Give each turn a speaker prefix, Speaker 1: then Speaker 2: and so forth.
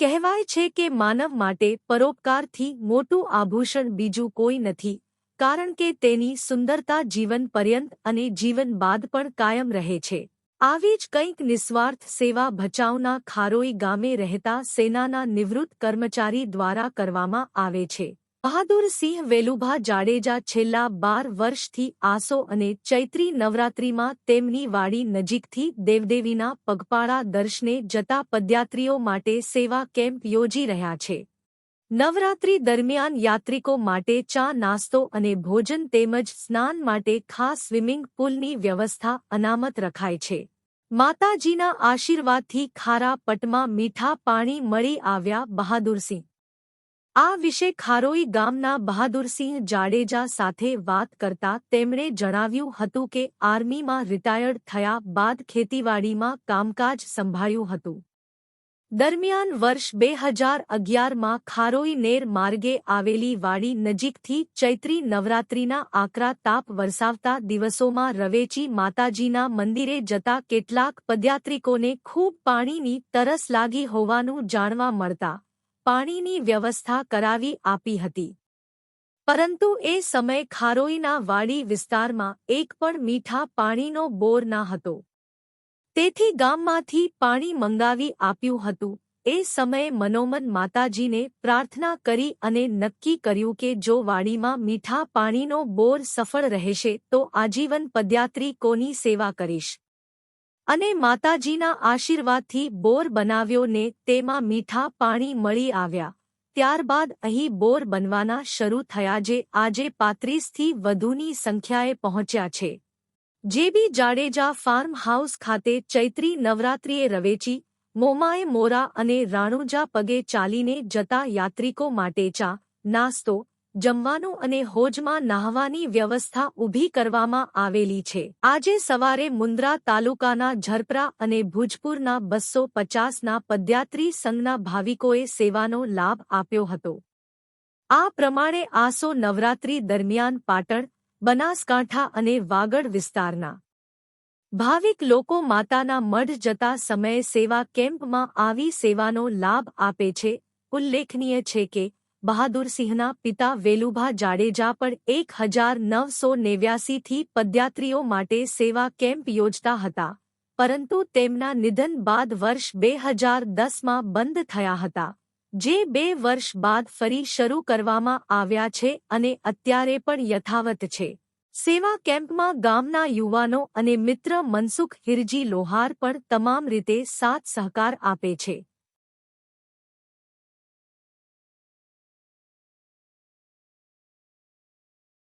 Speaker 1: કહેવાય છે કે માનવ માટે પરોપકારથી મોટું આભૂષણ બીજું કોઈ નથી, કારણ કે તેની સુંદરતા જીવન પર્યંત અને જીવન બાદ પણ કાયમ રહે છે. આવી જ કંઈક નિસ્વાર્થ સેવા ભચાઉના ખારોઈ ગામે રહેતા સેનાના નિવૃત્ત કર્મચારી દ્વારા કરવામાં આવે છે. બહાદુરસિંહ વેલુભા જાડેજા છેલ્લા બાર વર્ષથી આસો અને ચૈત્રી નવરાત્રિમાં તેમની વાડી નજીકથી દેવદેવીના પગપાળા દર્શને જતા પદયાત્રીઓ માટે સેવા કેમ્પ યોજી રહ્યા છે. નવરાત્રી દરમિયાન યાત્રિકો માટે ચા નાસ્તો અને ભોજન તેમજ સ્નાન માટે ખાસ સ્વિમિંગ પુલની વ્યવસ્થા અનામત રખાય છે. માતાજીના આશીર્વાદથી ખારા પટમાં મીઠા પાણી મળી આવ્યા બહાદુરસિંહ આ વિશે ખારોઈ ગામના બહાદુરસિંહ જાડેજા સાથે વાત કરતા તેમણે જણાવ્યું હતું કે આર્મીમાં રિટાયર્ડ થયા બાદ ખેતીવાડીમાં કામકાજ સંભાળ્યું હતું. દરમિયાન વર્ષ બે હજાર અગિયારમાં ખારોઈ નેર માર્ગે આવેલી વાડી નજીકથી ચૈત્રી નવરાત્રિના આકરા તાપ વરસાવતા દિવસોમાં રવેચી માતાજીના મંદિરે જતા કેટલાક પદયાત્રિકોને ખૂબ પાણીની તરસ લાગી હોવાનું જાણવા મળતા પાણીની વ્યવસ્થા કરાવી આપી હતી. પરંતુ એ સમય ખારોઈના વાડી વિસ્તારમાં એક પણ મીઠા પાણીનો બોર ના હતો. તેથી ગામમાંથી પાણી મંગાવી આપ્યું હતું. એ સમયે મનોમન માતાજીને પ્રાર્થના કરી અને નક્કી કર્યું કે જો વાડીમાં મીઠા પાણીનો બોર સફળ રહેશે તો આજીવન પદયાત્રી કોની સેવા કરીશ. અને માતાજીના આશીર્વાદથી બોર બનાવ્યો ને તેમાં મીઠા પાણી મળી આવ્યા. ત્યારબાદ અહીં બોર બનવાના શરૂ થયા જે આજે પાંત્રીસથી વધુની સંખ્યાએ પહોંચ્યા છે. જેબી જાડેજા ફાર્મ હાઉસ ખાતે ચૈત્રી નવરાત્રિએ રવેચી, મોમાએ મોરા અને રાણુજા પગે ચાલીને જતા યાત્રિકો માટે ચા, નાસ્તો જમવાનું અને હોજમાં નાહવાની વ્યવસ્થા ઊભી કરવામાં આવેલી છે. આજે સવારે મુન્દ્રા તાલુકાના ઝરપરા અને ભુજપુરના બસો પચાસના પદયાત્રી સંઘના ભાવિકોએ સેવાનો લાભ આપ્યો હતો. આ પ્રમાણે આસો નવરાત્રી દરમિયાન પાટણ, બનાસકાંઠા અને વાગડ વિસ્તારના ભાવિક લોકો માતાના મઢ જતા સમયે સેવા કેમ્પમાં આવી સેવાનો લાભ આપે છે. ઉલ્લેખનીય છે કે બહાદુરસિંહના પિતા વેલુભા જાડેજા પણ એક હજાર નવસો નેવ્યાસીથી પદયાત્રીઓ માટે સેવા કેમ્પ યોજતા હતા. પરંતુ તેમના નિધન બાદ વર્ષ બે હજાર દસમાં બંધ થયા હતા. જે બે વર્ષ બાદ ફરી શરૂ કરવામાં આવ્યા છે અને અત્યારે પણ યથાવત છે. સેવા કેમ્પમાં ગામના યુવાનો અને મિત્ર મનસુખ હિરજી લોહાર પણ તમામ રીતે સાથ સહકાર આપે છે.